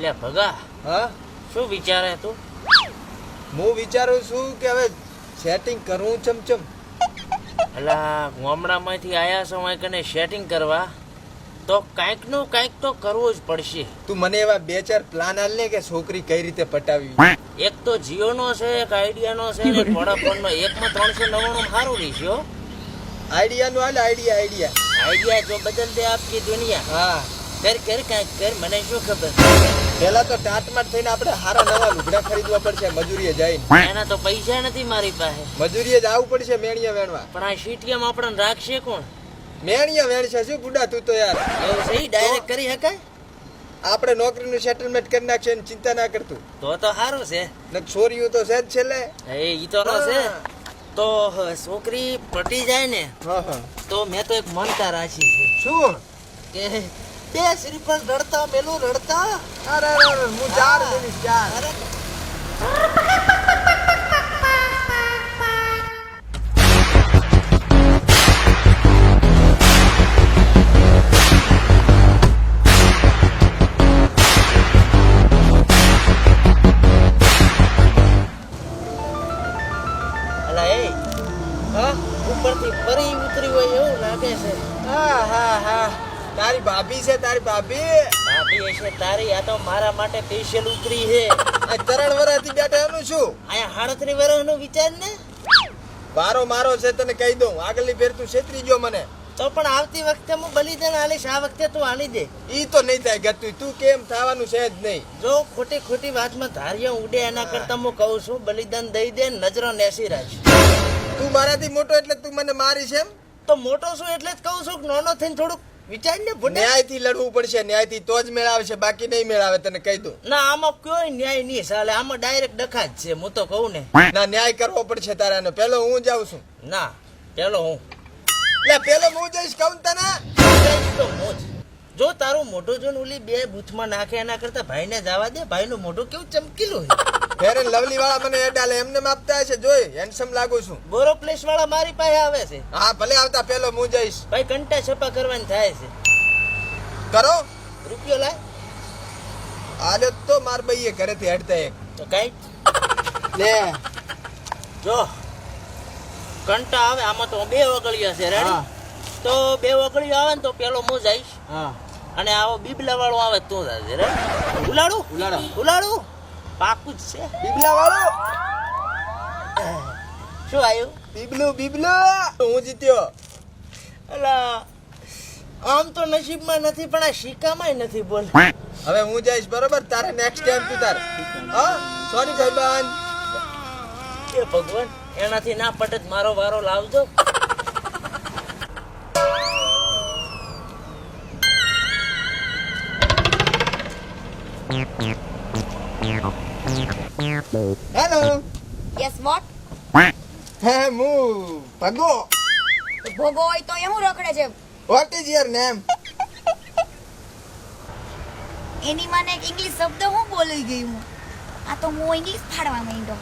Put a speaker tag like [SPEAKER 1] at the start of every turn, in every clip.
[SPEAKER 1] એટલે ભગા
[SPEAKER 2] હા?
[SPEAKER 1] શું વિચારે તું?
[SPEAKER 2] હું વિચારું છું કે હવે સેટિંગ કરવું ચમચમ
[SPEAKER 1] એટલે ગામડામાંથી આયા અહીં કને સેટિંગ કરવા તો કાંઈકનું કાંઈક તો કરવું જ પડશે.
[SPEAKER 2] તું મને એવા બે ચાર પ્લાન આલ ને કે છોકરી કઈ રીતે પટાવી.
[SPEAKER 1] એક તો જીઓ નો છે એક આઈડિયા નો છે ને વોડાફોન નો એકમાં ત્રણસો નવ્વાણું સારું રહેશે હો.
[SPEAKER 2] આઈડિયા નો હાલ આઈડિયા આઈડિયા.
[SPEAKER 1] આઈડિયા જો બદલ દે આપકી દુનિયા.
[SPEAKER 2] હા.
[SPEAKER 1] કર કર કાંઈક કર મને શું ખબર?
[SPEAKER 2] પેલા તો ટાટમાટ થઈને આપણે હારા નવા લુગડા ખરીદવા પડશે મજૂરીએ જઈને.
[SPEAKER 1] એના તો પૈસા નથી મારી પાસે.
[SPEAKER 2] મજૂરીએ જ આવવું પડશે મેણિયા વેણવા.
[SPEAKER 1] પણ આ શીટિયામાં આપણને રાખશે કોણ?
[SPEAKER 2] મેણિયા વેણશે શું બુડા તું તો યાર?
[SPEAKER 1] સહી ડાયરેક્ટ કરી શકાય?
[SPEAKER 2] આપણે નોકરીનું સેટલમેન્ટ કરી નાખશે ને ચિંતા ના કરતું
[SPEAKER 1] તો. તો સારું છે.
[SPEAKER 2] ને છોરીઓ તો છે જ છેલ્લે.
[SPEAKER 1] એ ઈ તો નો છે. તો છોકરી પટી જાય ને તો મેં તો એક મનતા રાખી છે.
[SPEAKER 2] શું?
[SPEAKER 1] કે બે શ્રીફળ રડતા પેલું રડતા?
[SPEAKER 2] અરે હું ચાર. બોલીશ ચાર.
[SPEAKER 1] અરે. ઉપરથી ફરી ઉતરી હોય એવું લાગે છે.
[SPEAKER 2] હા હા હા. તારી ભાભી છે તારી ભાભી?
[SPEAKER 1] ભાભી છે તારી આ તો મારા માટે સ્પેશિયલ ઉતરી છે.
[SPEAKER 2] આ ત્રણ વર્ષથી બેઠા એનું શું?
[SPEAKER 1] અહીંયા સાડત્રીસ વર્ષનો વિચાર ને?
[SPEAKER 2] વારો મારો છે તને કહી દઉં આગળની ફેર તું છેતરી ગયો મને.
[SPEAKER 1] તો પણ આવતી વખતે હું બલિદાન આલીશ આ વખતે તું આલી દે.
[SPEAKER 2] ઈ તો નહીં થાય ગતું તું કેમ થવાનું છે જ નહીં.
[SPEAKER 1] જો ખોટી ખોટી વાતમાં ધારિયા ઉડે એના કરતા હું કહું છું બલિદાન દઈ દે નજરો નેસી રાખ
[SPEAKER 2] તું મારાથી મોટો એટલે તું મને મારી છે એમ?
[SPEAKER 1] તો મોટો છું એટલે જ કહું છું કે નાનો થઈને થોડુંક વિચાર ને ભૂટે
[SPEAKER 2] ન્યાયથી લડવું પડશે ન્યાયથી તો જ મેળાવશે બાકી નહીં મેળાવે તને કહી દઉં.
[SPEAKER 1] ના આમાં કોઈ ન્યાય નહીં ચાલે આમાં ડાયરેક્ટ ડખા જ છે હું તો કહું ને.
[SPEAKER 2] ના ન્યાય કરવો પડશે તારા ને પેલો હું જાઉં છું?
[SPEAKER 1] ના પેલો હું.
[SPEAKER 2] લે પેલો હું જઈશ કહું તને.
[SPEAKER 1] તો જો. તારું મોઢું જોન ઓલી બે બૂથમાં નાખે એના કરતા ભાઈને જવા દે ભાઈનું મોઢું કેવું ચમકીલું હોય
[SPEAKER 2] ફેર લવલી વાળા મને એડ આલે એમને આપતા હશે જોઈ હેન્ડસમ લાગુ છું.
[SPEAKER 1] બોરો પ્લેસ વાળા મારી પાસે આવે છે.
[SPEAKER 2] હા ભલે આવતા પેલો હું જઈશ.
[SPEAKER 1] ભાઈ કંટા છપા કરવાની થાય છે.
[SPEAKER 2] કરો?
[SPEAKER 1] રૂપિયો લાય.
[SPEAKER 2] આજે તો માર ભાઈએ ઘરેથી હેડતા એક.
[SPEAKER 1] તો કઈ
[SPEAKER 2] લે.
[SPEAKER 1] જો કંટા આવે આમાં તો બે વગળિયા છે રેડી તો બે વગળિયો આવે ને તો પેલો હું જઈશ.
[SPEAKER 2] હા.
[SPEAKER 1] અને આવો બીબલા વાળો આવે તો તું જાજે રે ઉલાડું?
[SPEAKER 2] ઉલાડું.
[SPEAKER 1] ઉલાડું? પાકું જ છે.
[SPEAKER 2] બીબલા વાળું
[SPEAKER 1] શું આવ્યું?
[SPEAKER 2] બીબલું બીબલું હું જીત્યો.
[SPEAKER 1] અલા આમ તો નસીબમાં નથી પણ આ સિક્કામાં નથી બોલ.
[SPEAKER 2] હવે હું જઈશ બરોબર? તારે નેક્સ્ટ ટાઈમ તું તાર. હા? સોરી ભાઈબાન
[SPEAKER 1] એ ભગવાન એનાથી ના પટે જ મારો વારો લાવજો.
[SPEAKER 2] હેલો
[SPEAKER 3] યસ વોટ
[SPEAKER 2] હે હું ભગો.
[SPEAKER 3] ભોગો હોય તો એવું રખડે છે.
[SPEAKER 2] વોટ ઇઝ યોર નેમ
[SPEAKER 3] એની મને એક ઇંગ્લિશ શબ્દ હું બોલી ગઈ હું? આ તો હું ઇંગ્લિશ ફાડવા માંડ્યો.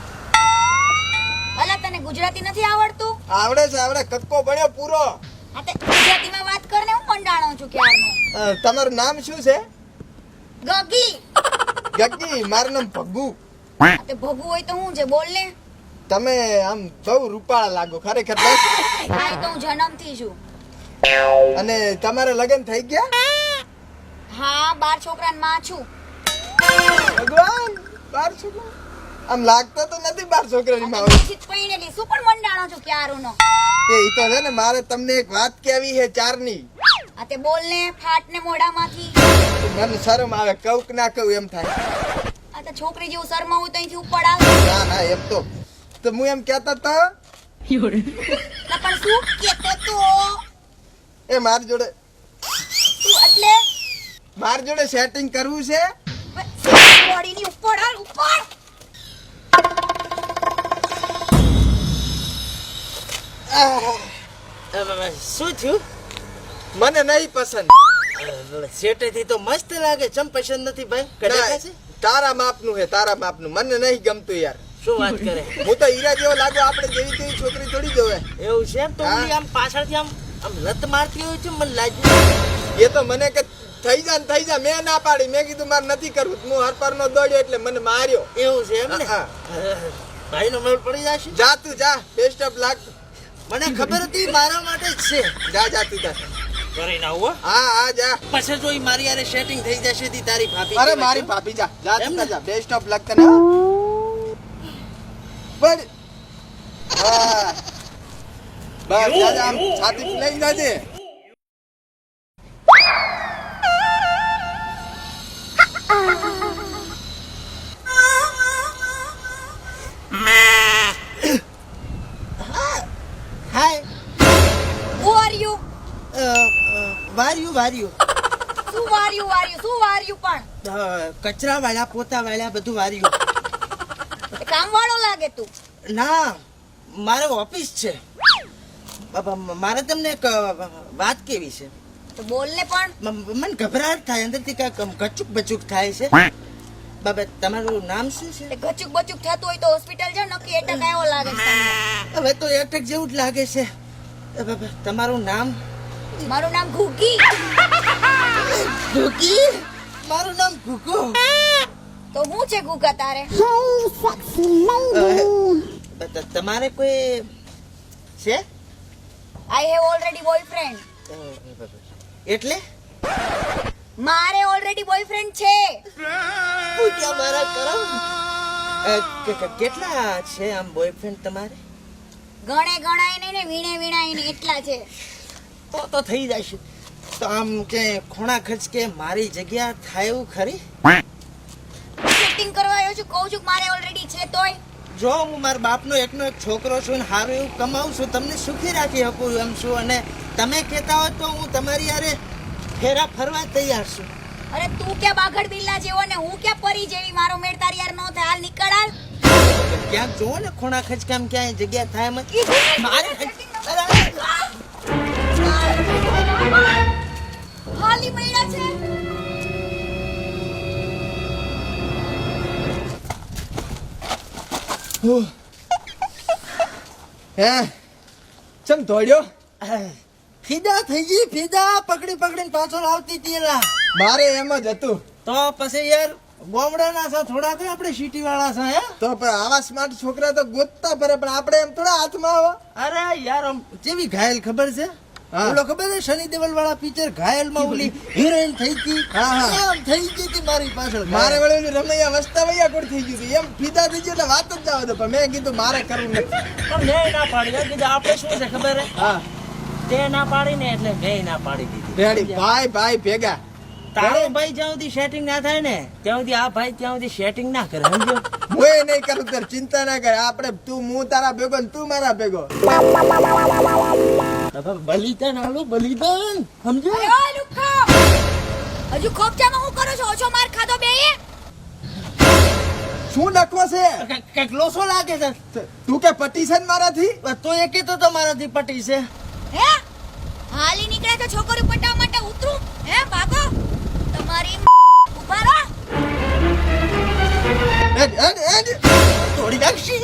[SPEAKER 3] અલા તને ગુજરાતી નથી આવડતું.
[SPEAKER 2] આવડે છે આવડે. કક્કો ભણ્યો પૂરો.
[SPEAKER 3] આ તે ગુજરાતીમાં વાત કરને હું મંડાણો છું ક્યારનો.
[SPEAKER 2] તમારું નામ શું છે?
[SPEAKER 3] ગગી.
[SPEAKER 2] ગગી મારું નામ ભગુ.
[SPEAKER 3] તે ભગુ હોય તો હું છે બોલ ને.
[SPEAKER 2] તમે આમ બહુ રૂપાળા લાગો ખરેખર.
[SPEAKER 3] આ તો હું જન્મથી છું.
[SPEAKER 2] અને તમારે લગ્ન થઈ ગયા?
[SPEAKER 3] હા બાર છોકરાની માં છું.
[SPEAKER 2] ભગવાન બાર છોકરા? આમ લાગતો તો નથી બાર છોકરાની માં હોય.
[SPEAKER 3] પૈણેલી શું પણ મંડાણો છું ક્યારનો?
[SPEAKER 2] એ ઈ તો છે ને મારે તમને એક વાત કેવી છે ચારની.
[SPEAKER 3] આ તે બોલ ને ફાટ ને મોઢામાંથી.
[SPEAKER 2] મને શરમ આવે કઉક ના કહું એમ થાય
[SPEAKER 3] આ તો છોકરી જેવું શરમાવું તો અહીંથી ઉપર આવે
[SPEAKER 2] ના ના એમ તો તો હું એમ કહેતા તો
[SPEAKER 3] પણ શું કહેતો તો
[SPEAKER 2] એ માર જોડે
[SPEAKER 3] તું એટલે
[SPEAKER 2] માર જોડે સેટિંગ કરવું છે
[SPEAKER 3] બોડીની ઉપર હાલ ઉપર
[SPEAKER 1] શું થયું
[SPEAKER 2] મને નહીં પસંદ
[SPEAKER 1] સેટેથી તો મસ્ત લાગે ચમ પસંદ નથી ભાઈ? કદાચ
[SPEAKER 2] તારા માપનું હે તારા માપનું. મને નહીં ગમતું યાર.
[SPEAKER 1] શું વાત કરે?
[SPEAKER 2] હું તો હીરા જેવો લાગુ આપણે જેવી તેવી છોકરી થોડી જોવે
[SPEAKER 1] એવું છે તો
[SPEAKER 2] હા.
[SPEAKER 1] આમ પાછળથી આમ આમ લત મારતી હોય છે મને લાગ્યું.
[SPEAKER 2] એ તો મને કે થઈ જા થઈ જા મેં ના પાડી. મેં કીધું મારે નથી કરવું. હું હરપર નો દોડ્યો એટલે મને માર્યો.
[SPEAKER 1] એવું છે એમ ને?
[SPEAKER 2] ભાઈ
[SPEAKER 1] નો મેળ પડી જશે?
[SPEAKER 2] જા તું જા. બેસ્ટ ઓફ લક
[SPEAKER 1] મને ખબર હતી મારા માટે જ છે.
[SPEAKER 2] જા જા તું જા.
[SPEAKER 1] કરીને આવું હા.
[SPEAKER 2] હા જા.
[SPEAKER 1] પછી જો ઈ મારી યારે સેટિંગ થઈ જશે તી તારી ભાભી
[SPEAKER 2] અરે મારી ભાભી જા. જા તું જા. બેસ્ટ ઓફ લક તને બડ બસ. હા. બસ જા જા છાતી ફૂલાઈ જાજે.
[SPEAKER 1] હાય
[SPEAKER 3] Who are you?
[SPEAKER 1] અ, અ, વાર્યું વાર્યું.
[SPEAKER 3] શું વાર્યું વાર્યું? શું વાર્યું પણ?
[SPEAKER 1] કચરા વાળા પોતા વાળા બધું વાર્યું.
[SPEAKER 3] કામ વાળો લાગે તું.
[SPEAKER 1] ના મારે ઓફિસ છે. બાબા, મારે તમને એક વાત કેવી છે?
[SPEAKER 3] તો બોલ ને પણ
[SPEAKER 1] મને ગભરાટ થાય અંદરથી કાંઈક ગચુક બચુક થાય છે. બાબા તમારું નામ શું છે?
[SPEAKER 3] ગચુક બચુક થતું હોય તો હોસ્પિટલ જાવ નક્કી એટક આવ્યો લાગે છે
[SPEAKER 1] હવે તો એટક જેવું જ લાગે છે. બાબા, તમારું નામ?
[SPEAKER 3] મારું નામ ઘુગી
[SPEAKER 1] ઘુકી મારું નામ ઘુકો
[SPEAKER 3] તો હું છે ઘુગા તારે?
[SPEAKER 1] તમારે કોઈ છે?
[SPEAKER 3] આઈ હેવ ઓલરેડી બોયફ્રેન્ડ
[SPEAKER 1] એટલે?
[SPEAKER 3] મારે ઓલરેડી બોયફ્રેન્ડ છે.
[SPEAKER 1] પૂછ્યા મારા કરમ. અ, કે- કે- કેટલા છે આમ બોયફ્રેન્ડ તમારે?
[SPEAKER 3] ગણે ગણાય નહીં ને વીણે વીણાય નહીં એટલા છે.
[SPEAKER 1] તો તો થઈ જશે તો આમ કે ખૂણા ખર્ચ કે મારી જગ્યા થાય એવું ખરી?
[SPEAKER 3] સેટિંગ કરવા આવ્યો છું કહું છું મારે ઓલરેડી છે તોય.
[SPEAKER 1] જો હું મારા બાપનો એકનો એક છોકરો છું ને સારું એવું કમાવું છું તમને સુખી રાખી શકું એમ છું. અને તમે કહેતા હો તો હું તમારી યારે ફેરા ફરવા તૈયાર છું.
[SPEAKER 3] અરે તું ક્યાં બાગડ બિલ્લા જેવો ને હું ક્યાં પરી જેવી? મારો મેળ તારી યાર નો થાય. હાલ નીકળ હાલ.
[SPEAKER 1] ક્યાંક જુઓ ને ખૂણા ખચકામ કામ ક્યાંય જગ્યા થાય એમ મારે
[SPEAKER 3] હાલી મૈડા છે.
[SPEAKER 2] હે ચમ દોડ્યો?
[SPEAKER 1] ફીદા થઈ ગઈ ફીદા. પકડી પકડીને પાછળ આવતી હતી
[SPEAKER 2] મારે એમ જ હતું.
[SPEAKER 1] તો પછી યાર બોમડાના છો થોડા તો આપણે સિટી વાળા છે હે?
[SPEAKER 2] તો પણ આવા સ્માર્ટ છોકરા તો ગોતતા ફરે પણ આપણે એમ થોડા હાથમાં આવો.
[SPEAKER 1] અરે યાર આમ જેવી ઘાયલ ખબર છે. ઓલો ખબર છે? શનિ દેવલ વાળા પિક્ચર ઘાયલમાં ઓલી હિરોઈન થઈ ગઈ?
[SPEAKER 2] હા, હા.
[SPEAKER 1] એમ થઈ ગઈ હતી મારી પાછળ
[SPEAKER 2] મારે વળે ઓલી રમૈયા વસ્તાવૈયા કોણ થઈ ગયું એમ ફીદા થઈ ગયું એટલે વાત જ જવા દો પણ મેં કીધું મારે કરવું નથી.
[SPEAKER 1] પણ મેં ના પાડી. કીધું આપણે શું છે ખબર હે
[SPEAKER 2] હા.
[SPEAKER 1] તે ના પાડી ને એટલે મેં ના પાડી દીધી.
[SPEAKER 2] રેડી. ભાઈ ભાઈ ભેગા.
[SPEAKER 1] તારો ભાઈ જ્યાં સુધી સેટિંગ ના થાય ને ત્યાં સુધી આ ભાઈ ત્યાં સુધી સેટિંગ ના કરે સમજો?
[SPEAKER 2] હું એ નહીં કરું તાર ચિંતા ના કરે. આપણે તું હું તારા ભેગો ને તું મારા ભેગો.
[SPEAKER 1] હવે બલિદાન હાલો બલિદાન સમજો
[SPEAKER 3] અયો લુખો હજુ ખોપચામાં હું કરો છો? ઓછો માર ખાધો બે
[SPEAKER 2] શું નખવા છે?
[SPEAKER 1] કંઈક લોસો લાગે છે.
[SPEAKER 2] તું કે પટી છે ને મારાથી?
[SPEAKER 1] તો એ કીધું તો મારાથી પટી છે.
[SPEAKER 3] હે? હાલી નીકળે તો છોકરી પટાવવા માટે ઉતરું. હે ભાગો. તમારી ઊભા રહો. એડ એડ એડ થોડી નાખશી.